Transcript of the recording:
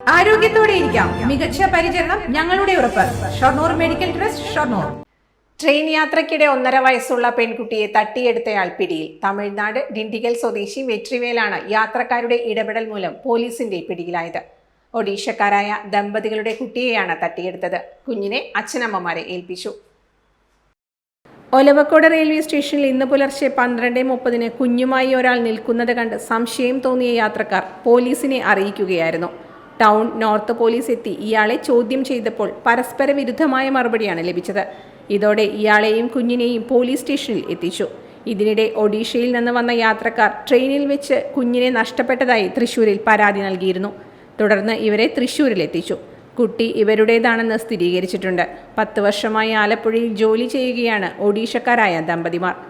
ആരോഗ്യത്തോടെ ഇരിക്കാം. മികച്ച പരിചരണം ഞങ്ങളുടെ ഉറപ്പ്. Shoranur medical trust Shoranur. Train യാത്രക്കിടെ ഒന്നര വയസ്സുള്ള പെൺകുട്ടിയെ തട്ടിയെടുത്തയാൾ പിടിയിൽ തമിഴ്നാട് ഡിണ്ടിഗൽ സ്വദേശി വെട്രിവേലാണ് യാത്രക്കാരുടെ ഇടപെടൽ മൂലം പോലീസിന്റെ പിടിയിലായത്. ഒഡീഷക്കാരായ ദമ്പതികളുടെ കുട്ടിയെയാണ് തട്ടിയെടുത്തത്. കുഞ്ഞിനെ അച്ഛനമ്മമാരെ ഏൽപ്പിച്ചു. ഒലവക്കോട് റെയിൽവേ സ്റ്റേഷനിൽ ഇന്ന് പുലർച്ചെ പന്ത്രണ്ട് മുപ്പതിന് കുഞ്ഞുമായി ഒരാൾ നിൽക്കുന്നത് കണ്ട് സംശയം തോന്നിയ യാത്രക്കാർ പോലീസിനെ അറിയിക്കുകയായിരുന്നു. ടൗൺ നോർത്ത് പോലീസ് എത്തി. ഇയാളെ ചോദ്യം ചെയ്തപ്പോൾ പരസ്പര വിരുദ്ധമായ മറുപടിയാണ് ലഭിച്ചത്. ഇതോടെ ഇയാളെയും കുഞ്ഞിനെയും പോലീസ് സ്റ്റേഷനിൽ എത്തിച്ചു. ഇതിനിടെ ഒഡീഷയിൽ നിന്ന് വന്ന യാത്രക്കാർ ട്രെയിനിൽ വെച്ച് കുഞ്ഞിനെ നഷ്ടപ്പെട്ടതായി തൃശൂരിൽ പരാതി നൽകിയിരുന്നു. തുടർന്ന് ഇവരെ തൃശൂരിൽ എത്തിച്ചു. കുട്ടി ഇവരുടേതാണെന്ന് സ്ഥിരീകരിച്ചിട്ടുണ്ട്. പത്ത് വർഷമായി ആലപ്പുഴയിൽ ജോലി ചെയ്യുകയാണ് ഒഡീഷക്കാരായ ദമ്പതിമാർ.